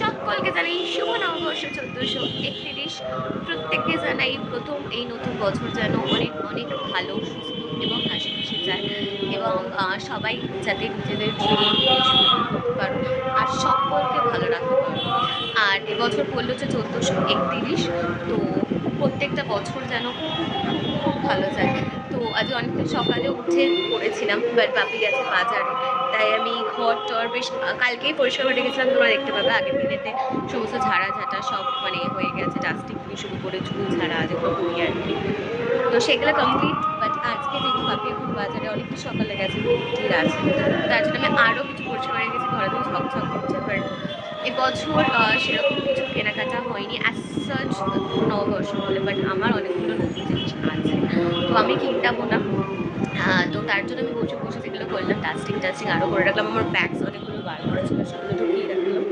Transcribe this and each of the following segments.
সকলকে জানাই শুভ নববর্ষ চোদ্দশো একত্রিশ। প্রত্যেককে জানাই প্রথম এই নতুন বছর যেন অনেক অনেক ভালো, সুস্থ এবং হাসি খুশি যায়। এবং সবাই যাতে নিজেদের করতে পারো আর সকলকে ভালো রাখতে পারো। আর এবছর পড়ল হচ্ছে চোদ্দোশো একত্রিশ, তো প্রত্যেকটা বছর যেন খুব খুব ভালো যায়। তো আজ অনেকটা সকালে উঠে পড়েছিলাম বাট বাপি গেছে বাজারে। তাই আমি ঘর টর বেশ কালকেই পরিষ্কার করে গেছিলাম তোমরা দেখতে পাবে আগের দিনেতে সমস্ত ঝাড়া ঝাঁটা সব মানে হয়ে গেছে ডাস্টিং থেকে শুরু করে চুল ঝাড়া, যেগুলো করি আর কি। তো সেগুলো কমপ্লিট বাট আজকে যেহেতু বাপি এখন বাজারে অনেকটা সকালে গেছে আছে। তার জন্য আমি আরও কিছু পরিষ্কার করে রেখেছি, ঘরে তো ছক করছে বাট এবছর সেরকম কিছু কেনাকাটা হয়নি। অ্যাজ সাচ নববর্ষ বলে বাট আমার অনেকগুলো নতুন জিনিস আছে। তো আমি কিনতামও না। তো তার জন্য আমি বসে বসে যেগুলো করলাম ডাস্টিং টাস্টিং আরও করে রাখলাম। আমার ব্যাগস অনেকগুলো বার করা ছিল, সেগুলো ঢুকিয়ে রাখলাম।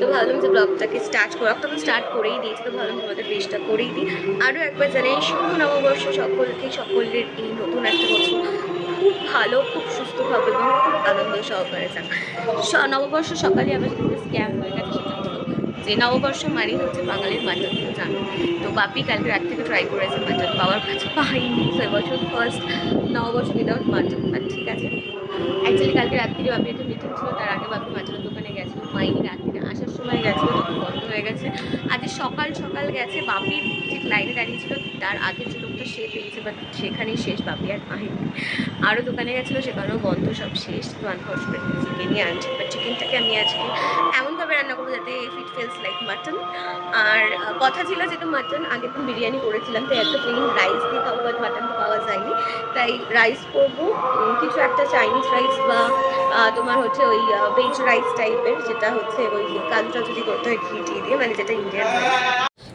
তো ভাবলাম যে ব্লগটাকে স্টার্ট করো। তো স্টার্ট করেই দিয়েছি, তো ভাবলাম তোমাদের পেজটা করেই দিই। আরও একবার জানাই শুভ নববর্ষ সকলকে, সকলের এই নতুন একটা বছর খুব ভালো, খুব সুস্থভাবে এবং খুব আনন্দ সহকারে স- নববর্ষ সকালে আবার স্ক্যাম হয়ে গেছে যে নববর্ষ মানেই হচ্ছে বাঙালির মাটন জানো তো বাপি কালকে রাত থেকে ট্রাই করেছে মাটন পাওয়ার কাছে পাইনি। সে বছর ফার্স্ট নববর্ষ উইদাউট মাটন ঠিক আছে। অ্যাকচুয়ালি কালকে রাত্রিরে বাপি একটা মিটিং ছিল, তার আগে বাপি মাটনের দোকানে গেছিল, পাইনি রাত্রিরে। আসার সময় গেছে, তখন বন্ধ হয়ে গেছে। আজকে সকাল সকাল গেছে, বাপি যে লাইনে দাঁড়িয়েছিল তার আগে যে লোকটা সে পেয়েছে বাট সেখানেই শেষ, বাপি আর পাইনি আরও দোকানে গেছিল, সেখানেও বন্ধ, সব শেষ, তো আনফর্চুনেটলি চিকেনই আনছে বাট চিকেনটাকে আমি আজকে এমনভাবে রান্না করব যাতে ইট ফিলস লাইক মাটন আর কথা ছিল যেহেতু মাটন আগে তো বিরিয়ানি করেছিলাম তাই একটা প্লেন রাইস দিয়ে খাব বাট মাটন পাওয়া যায়নি। তাই রাইস করব। কিছু একটা চাইনিজ রাইস বা তোমার হচ্ছে ওই ভেজ রাইস টাইপের যেটা হচ্ছে ওই কাজটা যদি করতে হয়, ঘি দিয়ে মানে যেটা ইন্ডিয়ান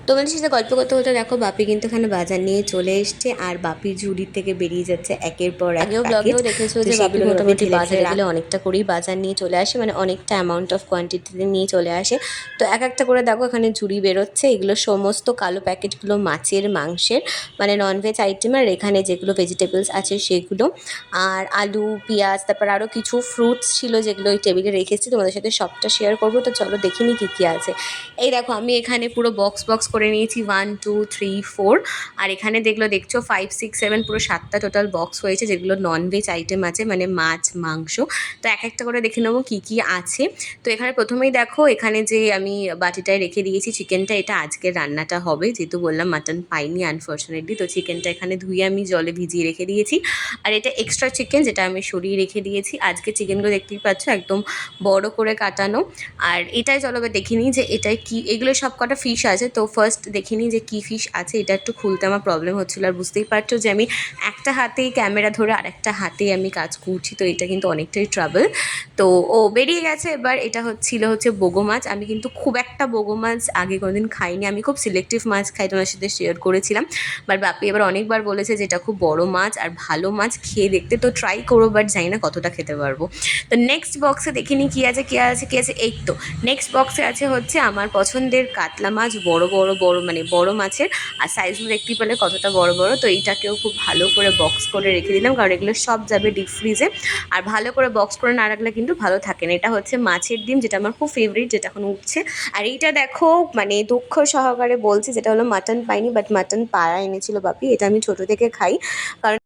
তোমাদের সাথে গল্প করতে করতে দেখো বাপি কিন্তু এখানে বাজার নিয়ে চলে এসছে আর বাপি ঝুড়ি থেকে বেরিয়ে যাচ্ছে একের পর আগেও ব্লগেও দেখেছ যে বাপি মোটামুটি বাজারে গেলে অনেকটা করেই বাজার নিয়ে চলে আসে মানে অনেকটা অ্যামাউন্ট অফ কোয়ান্টিটিতে নিয়ে চলে আসে। তো এক একটা করে দেখো এখানে ঝুড়ি বেরোচ্ছে এগুলো সমস্ত কালো প্যাকেটগুলো মাছের মাংসের মানে ননভেজ আইটেম আর এখানে যেগুলো ভেজিটেবলস আছে সেগুলো। আর আলু পেঁয়াজ তারপর আরও কিছু ফ্রুটস ছিল যেগুলো ওই টেবিলে রেখেছি তোমাদের সাথে সবটা শেয়ার করব। তো চলো দেখিনি কী কী আছে। এই দেখো আমি এখানে পুরো বক্স বক্স করে নিয়েছি ওয়ান টু থ্রি ফোর আর এখানে দেখল, দেখছ ফাইভ সিক্স সেভেন পুরো সাতটা টোটাল বক্স হয়েছে, যেগুলো ননভেজ আইটেম আছে মানে মাছ, মাংস। তো এক একটা করে দেখে নেব কী কী আছে। তো এখানে প্রথমেই দেখো, এখানে যে আমি বাটিটায় রেখে দিয়েছি চিকেনটা এটা আজকের রান্নাটা হবে। যেহেতু বললাম মাটন পাইনি আনফর্চুনেটলি তো চিকেনটা এখানে ধুয়ে আমি জলে ভিজিয়ে রেখে দিয়েছি। আর এটা এক্সট্রা চিকেন যেটা আমি সরিয়ে রেখে দিয়েছি। আজকে চিকেনগুলো দেখতেই পাচ্ছ, একদম বড় করে কাটানো। আর এটাই চলো এবার দেখে নিই যে এটাই কি, এগুলো সব কটা ফিশ আছে। তো ফার্স্ট দেখে নিই যে কী ফিশ আছে, এটা একটু খুলতে আমার প্রবলেম হচ্ছিল। আর বুঝতেই পারছ যে আমি একটা হাতেই ক্যামেরা ধরে আর একটা হাতেই আমি কাজ করছি, তো এটা কিন্তু অনেকটাই ট্রাবল তো ও বেরিয়ে গেছে, এবার এটা হচ্ছিল হচ্ছে বোগো মাছ। আমি কিন্তু খুব একটা বোগো মাছ আগে কোনোদিন খাইনি। আমি খুব সিলেক্টিভ মাছ খাই, তোমার সাথে শেয়ার করেছিলাম। বাট বাপি এবার অনেকবার বলেছে যে এটা খুব বড় মাছ আর ভালো মাছ খেয়ে দেখতে তো ট্রাই করব বাট জানি না কতটা খেতে পারব। তো নেক্সট বক্সে দেখিনি কী আছে কী আছে কী আছে। এই তো নেক্সট বক্সে আছে হচ্ছে আমার পছন্দের কাতলা মাছ, বড় বড় বড় বড় মানে বড় মাছের আর সাইজগুলো দেখতে পেলে কতটা বড় বড়, তো এইটাকেও খুব ভালো করে বক্স করে রেখে দিলাম। কারণ এগুলো সব যাবে ডিপ ফ্রিজে আর ভালো করে বক্স করে না রাখলে কিন্তু ভালো থাকে না। এটা হচ্ছে মাছের ডিম, যেটা আমার খুব ফেভারিট যেটা এখন উঠছে। আর এইটা দেখো মানে দুঃখ সহকারে বলছি, যেটা হলো মাটন পাইনি বাট মাটন পাড়া এনেছিল বাপি, এটা আমি ছোট থেকে খাই। কারণ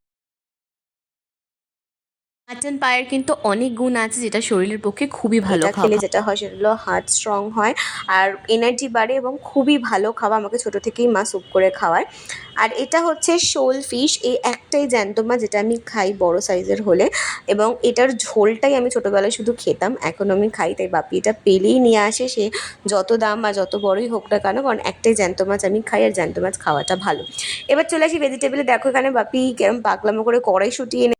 মাটন পায়ের কিন্তু অনেক গুণ আছে যেটা শরীরের পক্ষে খুবই ভালো খেলে যেটা হয় সেটা হলো হার্ট স্ট্রং হয় আর এনার্জি বাড়ে এবং খুবই ভালো খাওয়া আমাকে ছোট থেকেই মা স্যুপ করে খাওয়ায়। আর এটা হচ্ছে শোল ফিশ এই একটাই জ্যান্ত মাছ যেটা আমি খাই বড় সাইজের হলে এবং এটার ঝোলটাই আমি ছোটোবেলায় শুধু খেতাম এখন আমি খাই তাই বাপি এটা পেলেই নিয়ে আসে সে যত দাম বা যত বড়ই হোক না কেন কারণ একটাই জ্যান্ত মাছ আমি খাই আর জ্যান্ত মাছ খাওয়াটা ভালো। এবার চলে আসি ভেজিটেবলে দেখো এখানে বাপি কেরম পাকলামো করে কড়াইশুঁটি এনে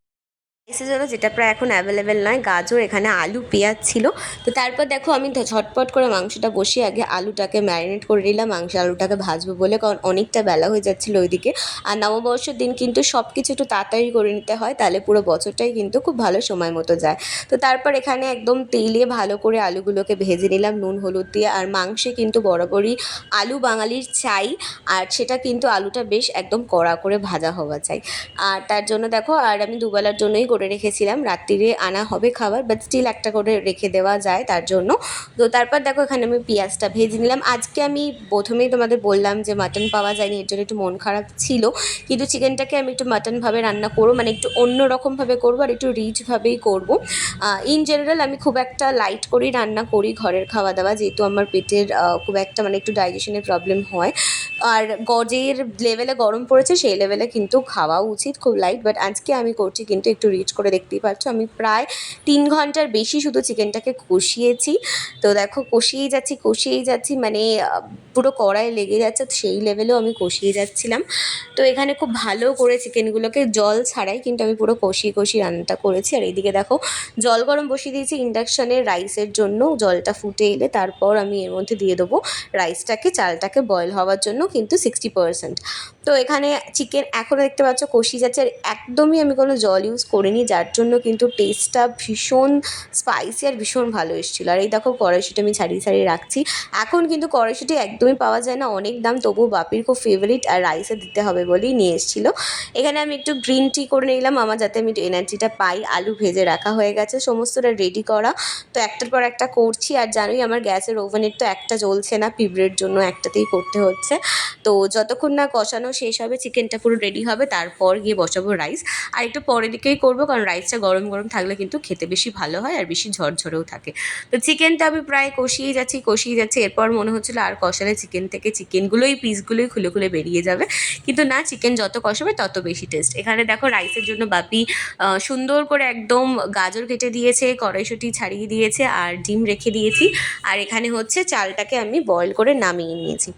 এসেছিল যেটা প্রায় এখন অ্যাভেলেবেল নয়। গাজর, এখানে আলু, পেঁয়াজ ছিল। তো তারপর দেখো, আমি ঝটপট করে মাংসটা বসিয়ে আগে আলুটাকে ম্যারিনেট করে নিলাম। মাংস আলুটাকে ভাজবো বলে, কারণ অনেকটা বেলা হয়ে যাচ্ছিল ওইদিকে। আর নববর্ষের দিন কিন্তু সব কিছু একটু তাড়াতাড়ি করে নিতে হয়, তাহলে পুরো বছরটাই কিন্তু খুব ভালো সময় মতো যায়। তো তারপর এখানে একদম তেলে ভালো করে আলুগুলোকে ভেজে নিলাম, নুন, হলুদ দিয়ে। আর মাংসে কিন্তু বরাবরই আলু বাঙালির চাই আর সেটা কিন্তু আলুটা বেশ একদম কড়া করে ভাজা হওয়া চাই। আর তার জন্য দেখো, আর আমি দুবেলার জন্যই করে রেখেছিলাম, রাত্রিরে আনা হবে খাবার বাট স্টিল একটা করে রেখে দেওয়া যায় তার জন্য। তো তারপর দেখো এখানে আমি পেঁয়াজটা ভেজে নিলাম। আজকে আমি প্রথমেই তোমাদের বললাম যে মাটন পাওয়া যায়নি, এর জন্য একটু মন খারাপ ছিল। কিন্তু চিকেনটাকে আমি একটু মাটনভাবে রান্না করব মানে একটু অন্য রকমভাবে করব আর একটু রিচভাবেই করব। ইন জেনারেল আমি খুব একটা লাইট করেই রান্না করি ঘরের খাওয়া দাওয়া যেহেতু আমার পেটের খুব একটা মানে একটু ডাইজেশনের প্রবলেম হয়। আর গজের লেভেলে গরম পড়েছে, সেই লেভেলে কিন্তু খাওয়া উচিত খুব লাইট বাট আজকে আমি করছি কিন্তু একটু রিচ করে দেখতেই পাচ্ছ আমি প্রায় তিন ঘণ্টার বেশি শুধু চিকেনটাকে কষিয়েছি। তো দেখো, কষিয়েই যাচ্ছি কষিয়েই যাচ্ছি মানে পুরো কড়াই লেগে যাচ্ছে সেই লেভেলেও আমি কষিয়ে যাচ্ছিলাম। তো এখানে খুব ভালো করে চিকেনগুলোকে জল ছাড়াই কিন্তু আমি পুরো কষিয়ে কষিয়ে রান্নাটা করেছি। আর এইদিকে দেখো, জল গরম বসিয়ে দিয়েছি ইন্ডাকশানে রাইসের জন্য। জলটা ফুটে এলে তারপর আমি এর মধ্যে দিয়ে দেবো রাইসটাকে চালটাকে বয়েল হওয়ার জন্য কিন্তু সিক্সটি পার্সেন্ট তো এখানে চিকেন এখনও দেখতে পাচ্ছ কষি যাচ্ছে আর একদমই আমি কোনো জল ইউজ করিনি, যার জন্য কিন্তু টেস্টটা ভীষণ স্পাইসি আর ভীষণ ভালো এসেছিল। আর এই দেখো কড়াইশুটি আমি ছাড়িয়ে ছাড়িয়ে রাখছি। এখন কিন্তু কড়াইশুটি একদমই পাওয়া যায় না, অনেক দাম, তবু বাপির খুব ফেভারিট আর রাইসে দিতে হবে বলেই নিয়ে এসেছিল। এখানে আমি একটু গ্রিন টি করে নিলাম, আমার যাতে আমি এনার্জিটা পাই। আলু ভেজে রাখা হয়ে গেছে, সমস্তটা রেডি করা। তো একটার পর একটা করছি, আর জানোই আমার গ্যাসের ওভেনের তো একটা জ্বলছে না, পিঁপড়ের জন্য একটাতেই করতে হচ্ছে। তো যতক্ষণ না কষানো শেষ হবে চিকেনটা পুরো রেডি হবে, তারপর গিয়ে বসাবো রাইস আর একটু পরের দিকেই করব, কারণ রাইসটা গরম গরম থাকলে কিন্তু খেতে বেশি ভালো হয় আর বেশি ঝরঝরেও থাকে। তো চিকেনটা আমি প্রায় কষিয়ে যাচ্ছি কষিয়ে যাচ্ছি। এরপর মনে হচ্ছিল আর কষালে চিকেন থেকে চিকেনগুলোই পিসগুলোই খুলে খুলে বেরিয়ে যাবে। কিন্তু না চিকেন যত কষাবে তত বেশি টেস্ট এখানে দেখো রাইসের জন্য বাপি সুন্দর করে একদম গাজর কেটে দিয়েছে, কড়াইশুঁটি ছাড়িয়ে দিয়েছে আর ডিম রেখে দিয়েছি। আর এখানে হচ্ছে চালটাকে আমি বয়েল করে নামিয়ে নিয়েছি।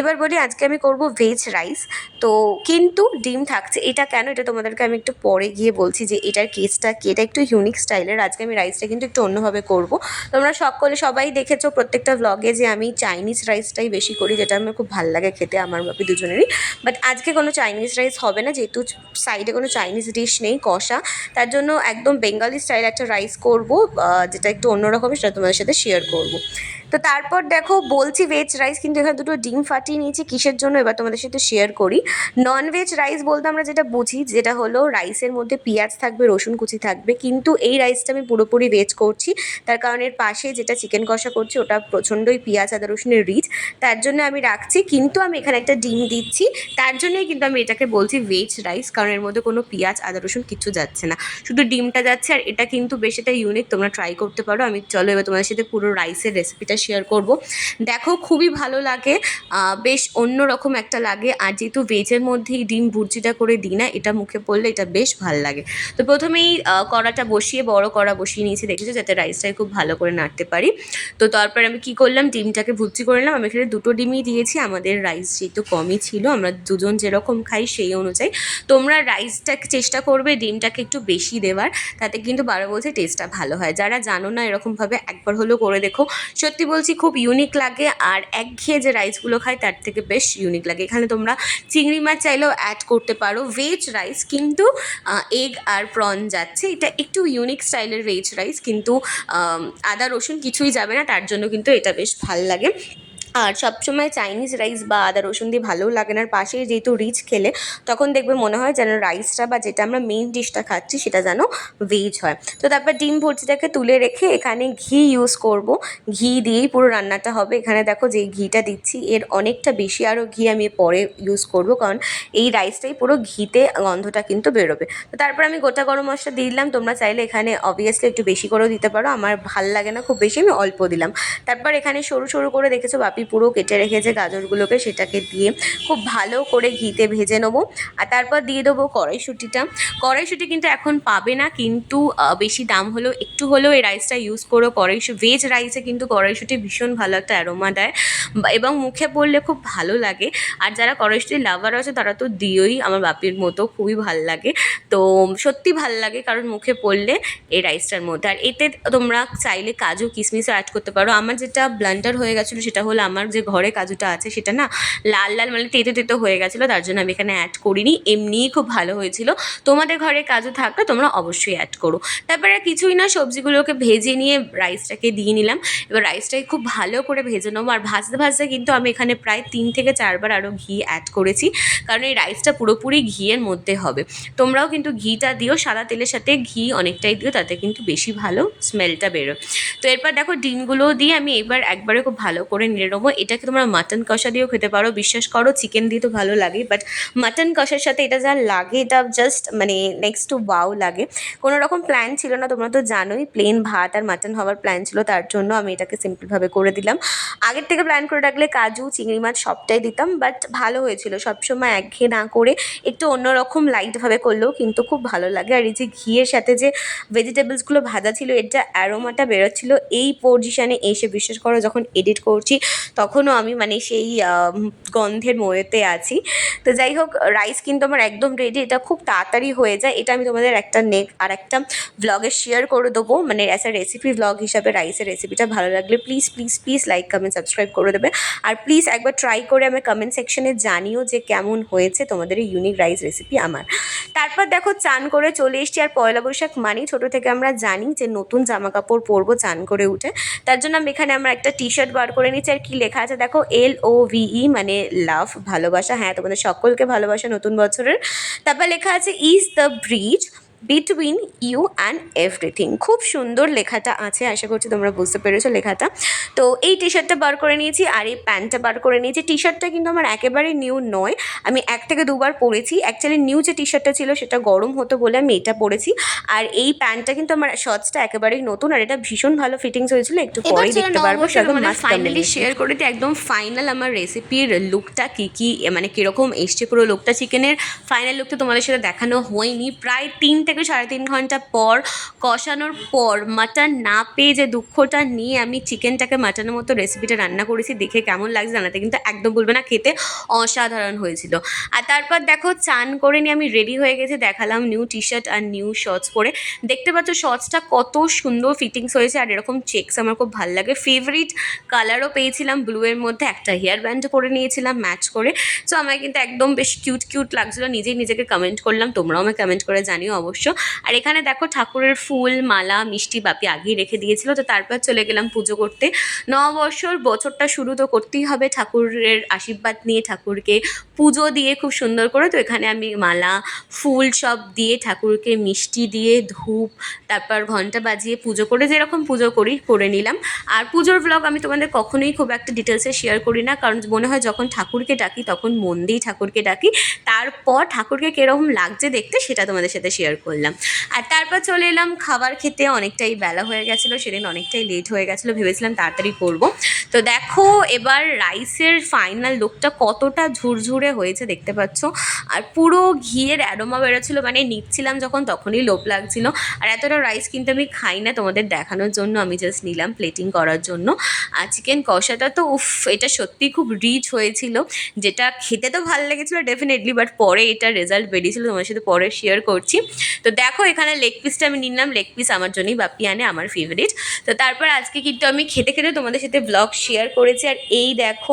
এবার বলি আজকে আমি করব ভেজ রাইস তো কিন্তু ডিম থাকছে। এটা কেন? এটা তোমাদেরকে আমি একটু পরে গিয়ে বলছি যে এটার কেসটা কি? এটা একটু ইউনিক স্টাইলের আজকে আমি রাইসটা কিন্তু একটু অন্যভাবে করব। তোমরা সকলে সবাই দেখেছ প্রত্যেকটা ব্লগে যে আমি চাইনিজ রাইসটাই বেশি করি, যেটা আমার খুব ভালো লাগে খেতে, আমার বাপি দুজনেরই। বাট আজকে কোনো চাইনিজ রাইস হবে না, যেহেতু সাইডে কোনো চাইনিজ ডিশ নেই, কষা। তার জন্য একদম বেঙ্গলি স্টাইল একটা রাইস করব যেটা একটু অন্যরকমের সেটা তোমাদের সাথে শেয়ার করব। তো তারপর দেখো বলছি ভেজ রাইস কিন্তু এখানে দুটো ডিম ফাটিয়ে নিয়েছি, কিসের জন্য এবার তোমাদের সাথে শেয়ার করি। নন ভেজ রাইস বলতে আমরা যেটা বুঝি, যেটা হলো রাইসের মধ্যে পেঁয়াজ থাকবে, রসুন কুচি থাকবে, কিন্তু এই রাইসটা আমি পুরোপুরি ভেজ করছি। তার কারণ এর পাশে যেটা চিকেন কষা করছি, ওটা প্রচণ্ডই পেঁয়াজ আদা রসুনের রিচ। তার জন্য আমি রাখছি, কিন্তু আমি এখানে একটা ডিম দিচ্ছি। তার জন্যই কিন্তু আমি এটাকে বলছি ভেজ রাইস কারণ এর মধ্যে কোনো পেঁয়াজ, আদা রসুন কিচ্ছু যাচ্ছে না। শুধু ডিমটা যাচ্ছে, আর এটা কিন্তু বেশ এটা ইউনিক তোমরা ট্রাই করতে পারো। আমি চলো এবার তোমাদের সাথে পুরো রাইসের রেসিপিটা শেয়ার করব। দেখো, খুবই ভালো লাগে। বেশ অন্য রকম একটা লাগে। আর যেহেতু ভেজের মধ্যেই ডিম ভুর্জিটা করে দিই না, এটা মুখে পড়লে এটা বেশ ভালো লাগে। তো প্রথমেই কড়াটা বসিয়ে, বড় কড়া বসিয়ে নিয়েছি, দেখেছ? যাতে রাইসটাকে খুব ভালো করে নাড়তে পারি। তো তারপরে আমি কি করলাম? ডিমটাকে ভুর্জি করে নিলাম। আমি এখানে দুটো ডিমই দিয়েছি। আমাদের রাইস যেহেতু কমই ছিল, আমরা দুজন যেরকম খাই সেই অনুযায়ী। তোমরা রাইসটাকে চেষ্টা করবে ডিমটাকে একটু বেশি দেওয়ার তাতে কিন্তু বারো বলছে টেস্টটা ভালো হয়। যারা জানো না, এরকমভাবে একবার হলেও করে দেখো। সত্যি বলছি, খুব ইউনিক লাগে আর একঘেয়ে যে রাইসগুলো খাই তার থেকে বেশ ইউনিক লাগে। এখানে তোমরা চিংড়ি মাছ চাইলেও অ্যাড করতে পারো। ভেজ রাইস কিন্তু এগ আর প্রন যাচ্ছে। এটা একটু ইউনিক স্টাইলের ভেজ রাইস কিন্তু আদা রসুন কিছুই যাবে না, তার জন্য কিন্তু এটা বেশ ভালো লাগে। আর সবসময় চাইনিজ রাইস বা আদা, রসুন দিয়ে ভালোও লাগে না। আর পাশে যেহেতু রিচ খেলে, তখন দেখবে মনে হয় যেন রাইসটা বা যেটা আমরা মেইন ডিশটা খাচ্ছি, সেটা যেন ভেজ হয়। তো তারপর ডিম ভর্জিটাকে তুলে রেখে এখানে ঘি ইউজ করব। ঘি দিয়েই পুরো রান্নাটা হবে। এখানে দেখো যে ঘিটা দিচ্ছি, এর অনেকটা বেশি আরও ঘি আমি পরে ইউজ করব, কারণ এই রাইসটাই পুরো ঘিতে গন্ধটা কিন্তু বেরোবে। তো তারপর আমি গোটা গরম মশলা দিয়ে দিলাম। তোমরা চাইলে এখানে অবভিয়াসলি একটু বেশি করেও দিতে পারো। আমার ভালো লাগে না খুব বেশি, আমি অল্প দিলাম। তারপর এখানে সরু সরু করে দেখেছ বাপি পুরো কেটে রেখেছে গাজরগুলোকে সেটাকে দিয়ে খুব ভালো করে ঘিতে ভেজে নেব। আর তারপর দিয়ে দেবো কড়াইশুঁটিটা। কড়াইশুঁটি কিন্তু এখন পাবে না, কিন্তু বেশি দাম হলেও, একটু হলেও এই রাইসটা ইউজ করো। কড়াইশু ভেজ রাইসে কিন্তু কড়াইশুঁটি ভীষণ ভালো একটা অ্যারোমা দেয়। এবং মুখে পড়লে খুব ভালো লাগে। আর যারা কড়াইশুঁটির লাভার আছে, তারা তো দিওই। আমার বাপির মতো খুবই ভালো লাগে। তো, সত্যি ভালো লাগে, কারণ মুখে পড়লে এই রাইসটার মধ্যে। আর এতে তোমরা চাইলে কাজু, কিশমিশও অ্যাড করতে পারো। আমার যেটা ব্লান্ডার হয়ে গেছিল, সেটা হলো আমার যে ঘরে কাজুটা আছে সেটা না লাল লাল মানে তেতো তেতো হয়ে গেছিল, তার জন্য আমি এখানে অ্যাড করিনি। এমনিই খুব ভালো হয়েছিল। তোমাদের ঘরে কাজু থাকলে তোমরা অবশ্যই অ্যাড করো। তারপরে কিছুই না, সবজিগুলোকে ভেজে নিয়ে রাইসটাকে দিয়ে নিলাম। এবার রাইসটাকে খুব ভালো করে ভেজে নেব। আর ভাজতে ভাজতে কিন্তু আমি এখানে প্রায় তিন থেকে চারবার আরও ঘি অ্যাড করেছি। কারণ এই রাইসটা পুরোপুরি ঘিয়ের মধ্যে হবে। তোমরাও কিন্তু ঘিটা দিও, সাদা তেলের সাথে ঘি অনেকটাই দিও, তাতে কিন্তু বেশি ভালো স্মেলটা বেরোয়। তো এরপর দেখো ডিমগুলোও দিয়ে আমি এবার একবারে খুব ভালো করে নিয়ে নেব এটাকে তোমরা মাটন কষা দিয়েও খেতে পারো। বিশ্বাস করো চিকেন দিয়ে তো ভালো লাগে বাট মাটন কষার সাথে এটা যা লাগে, এটা জাস্ট মানে নেক্সট টু বাউ লাগে। কোনো রকম প্ল্যান ছিল না, তোমরা তো জানোই প্লেন ভাত আর মাটন হওয়ার প্ল্যান ছিল, তার জন্য আমি এটাকে সিম্পলভাবে করে দিলাম। আগের থেকে প্ল্যান করে রাখলে কাজু, চিংড়ি মাছ সবটাই দিতাম বাট ভালো হয়েছিল। সবসময় একঘেয়ে না করে একটু অন্যরকম লাইটভাবে করলেও কিন্তু খুব ভালো লাগে। আর এই যে ঘিয়ের সাথে যে ভেজিটেবলসগুলো ভাজা ছিল যা অ্যারোমাটা বেরোচ্ছিল, এই পজিশানে এসে, বিশ্বাস করো, যখন এডিট করছি তখনও আমি মানে সেই গন্ধের ময়েতে আছি। তো যাই হোক রাইস কিন্তু আমার একদম রেডি এটা খুব তাড়াতাড়ি হয়ে যায়। এটা আমি তোমাদের একটা নেক, আর একটা ব্লগে শেয়ার করে দেবো। মানে অ্যাজ আ রেসিপি ব্লগ হিসাবে রাইসের রেসিপিটা ভালো লাগলে please please please like comment subscribe করে দেবে। আর প্লিজ একবার ট্রাই করে আমার কমেন্ট সেকশনে জানিও যে কেমন হয়েছে তোমাদের এই ইউনিক রাইস রেসিপি আমার। তারপর দেখো, চান করে চলে এসছি। আর পয়লা বৈশাখ মানেই ছোটো থেকে আমরা জানি যে নতুন জামা কাপড় পরবো চান করে উঠে। তার জন্য আমি এখানে আমরা একটা টি শার্ট বার করে নিচ্ছি আর কি লেখা আছে, দেখো এল ও ভিই মানে লাভ ভালোবাসা। হ্যাঁ তোমাদের সকলকে ভালোবাসা নতুন বছরের। তারপর লেখা আছে is the bridge between you and everything খুব সুন্দর লেখাটা আছে আশা করছি তোমরা বুঝতে পেরেছ লেখাটা। তো এই টি শার্টটা বার করে নিয়েছি আর এই প্যান্টটা বার করে নিয়েছি। টি শার্টটা কিন্তু আমার একেবারে নিউ নয়। আমি এক থেকে দুবার পরেছি। অ্যাকচুয়ালি নিউ যে টি শার্টটা ছিল সেটা গরম হতো বলে আমি এটা পরেছি। আর এই প্যান্টটা কিন্তু আমার শর্টসটা একেবারেই নতুন আর এটা ভীষণ ভালো ফিটিংস হয়েছিল। একটু পরেই দেখতে পারব। ফাইনালি শেয়ার করে দিই একদম ফাইনাল আমার রেসিপির লুকটা কী কী মানে কীরকম এসছে পুরো লুকটা চিকেনের ফাইনাল লুকটা তোমাদের সাথে দেখানো হয়নি। প্রায় তিন থেকে সাড়ে তিন ঘণ্টা পর, কষানোর পর মাটন না পেয়ে যে দুঃখটা নিয়ে আমি চিকেনটাকে মাটনের মতো রেসিপিটা রান্না করেছি, দেখে কেমন লাগছে জানাতে কিন্তু একদম বলবে না, খেতে অসাধারণ হয়েছিল। আর তারপর দেখো চান করে নিয়ে আমি রেডি হয়ে গেছে, দেখালাম নিউ টি শার্ট আর নিউ শর্টস পরে। দেখতে পাচ্ছ শর্টসটা কত সুন্দর ফিটিংস হয়েছে, আর এরকম চেকস আমার খুব ভালো লাগে। ফেভারিট কালারও পেয়েছিলাম ব্লু এর মধ্যে একটা হেয়ার ব্যান্ডও পরে নিয়েছিলাম ম্যাচ করে। সো আমার কিন্তু একদম বেশ কিউট কিউট লাগছিল, নিজেই নিজেকে কমেন্ট করলাম, তোমরাও আমাকে কমেন্ট করে জানিও অবশ্য। আর এখানে দেখো ঠাকুরের ফুল, মালা, মিষ্টি বাপি আগেই রেখে দিয়েছিল। তো তারপর চলে গেলাম পুজো করতে। নববর্ষর বছরটা শুরু তো করতেই হবে। ঠাকুরের আশীর্বাদ নিয়ে ঠাকুরকে পুজো দিয়ে খুব সুন্দর করে। তো এখানে আমি মালা, ফুল সব দিয়ে ঠাকুরকে মিষ্টি দিয়ে ধূপ, তারপর ঘণ্টা বাজিয়ে পুজো করে যেরকম পুজো করি, করে নিলাম। আর পুজোর ব্লগ আমি তোমাদের কখনোই খুব একটা ডিটেলসে শেয়ার করি না। কারণ মনে হয় যখন ঠাকুরকে ডাকি তখন মন দিয়েই ঠাকুরকে ডাকি। তারপর ঠাকুরকে কীরকম লাগছে দেখতে সেটা তোমাদের সাথে শেয়ার করলাম। আর তারপর চলে এলাম, খাবার খেতে অনেকটাই বেলা হয়ে গেছিল, সেদিন অনেকটাই লেট হয়ে গেছিল, ভেবেছিলাম তাড়াতাড়ি করব। তো দেখো, এবার রাইসের ফাইনাল লুকটা কতটা ঝুরঝুরে হয়েছে দেখতে পাচ্ছ। আর পুরো ঘিয়ের অ্যারোমা বেরোচ্ছিলো মানে নিচ্ছিলাম যখন তখনই লোভ লাগছিল। আর এতটা রাইস কিন্তু আমি খাই না তোমাদের দেখানোর জন্য, আমি জাস্ট নিলাম প্লেটিং করার জন্য। আর চিকেন কষাটা তো, উফ, এটা সত্যিই খুব রিচ হয়েছিল, যেটা খেতে তো ভালো লেগেছিলো ডেফিনেটলি বাট পরে এটা রেজাল্ট বেরিয়েছিল তোমার সাথে পরে শেয়ার করছি। তো দেখো, এখানে লেগ পিসটা আমি নিলাম। লেগ পিস আমার জন্যই বাপি আনে আমার ফেভারিট তো তারপর আজকে কিন্তু আমি খেতে খেতে তোমাদের সাথে ব্লগ শেয়ার করেছি। আর এই দেখো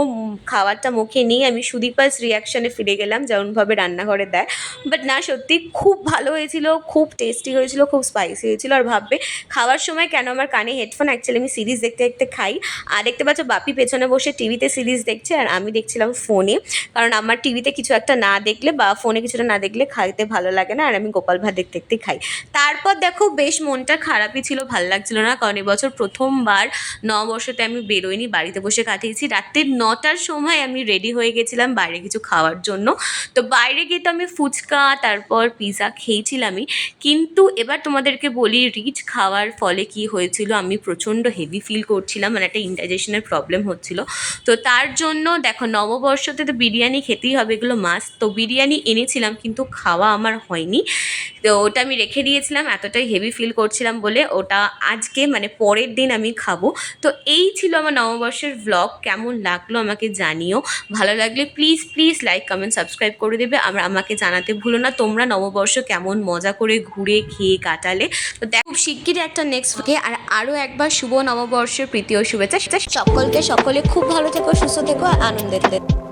খাবারটা মুখে নিয়ে আমি সুদীপাস রিয়াকশানে ফিরে গেলাম যেমনভাবে রান্নাঘরে দেয়। বাট না, সত্যি খুব ভালো হয়েছিল, খুব টেস্টি হয়েছিল, খুব স্পাইসি হয়েছিল। আর ভাববে, খাওয়ার সময় কেন আমার কানে হেডফোন অ্যাকচুয়ালি আমি সিরিজ দেখতে দেখতে খাই। আর দেখতে পাচ্ছ, বাপি পেছনে বসে টিভিতে সিরিজ দেখছে, আর আমি দেখছিলাম ফোনে কারণ আমার টিভিতে কিছু একটা না দেখলে বা ফোনে কিছুটা না দেখলে খাইতে ভালো লাগে না। আর আমি গোপাল ভাত দেখতে দেখতে দেখতে খাই। তারপর দেখো বেশ মনটা খারাপই ছিল, ভালো লাগছিল না, কারণ এবছর প্রথমবার নববর্ষতে আমি বেরোইনি, বাড়িতে বসে কাটিয়েছি। রাত্রির নটার সময় আমি রেডি হয়ে গেছিলাম বাইরে কিছু খাওয়ার জন্য। তো বাইরে গিয়ে তো আমি ফুচকা, তারপর পিৎজা খেয়েছিলামই। কিন্তু এবার তোমাদেরকে বলি রিচ খাওয়ার ফলে কি হয়েছিল, আমি প্রচণ্ড হেভি ফিল করছিলাম মানে একটা ইনডাইজেশনের প্রবলেম হচ্ছিল। তো তার জন্য দেখো, নববর্ষতে তো বিরিয়ানি খেতেই হবে, এগুলো মাস্ট তো বিরিয়ানি এনেছিলাম, কিন্তু খাওয়া আমার হয়নি। তো ওটা আমি রেখে দিয়েছিলাম, এতটাই হেভি ফিল করছিলাম বলে ওটা আজকে মানে পরের দিন আমি খাব। তো এই ছিল আমার নববর্ষের ব্লগ কেমন লাগল আমাকে জানিও। ভালো লাগলে please please like comment subscribe করে দেবে। আর আমাকে জানাতে ভুলো না, তোমরা নববর্ষ কেমন মজা করে ঘুরে, খেয়ে, কাটালে। তো দেখো খুব শিগগিরই একটা নেক্সট থেকে আর আরও একবার শুভ নববর্ষের প্রীতি ও শুভেচ্ছা। সকলকে, সকলে খুব ভালো থেকো, সুস্থ থেকো আনন্দের থেকো।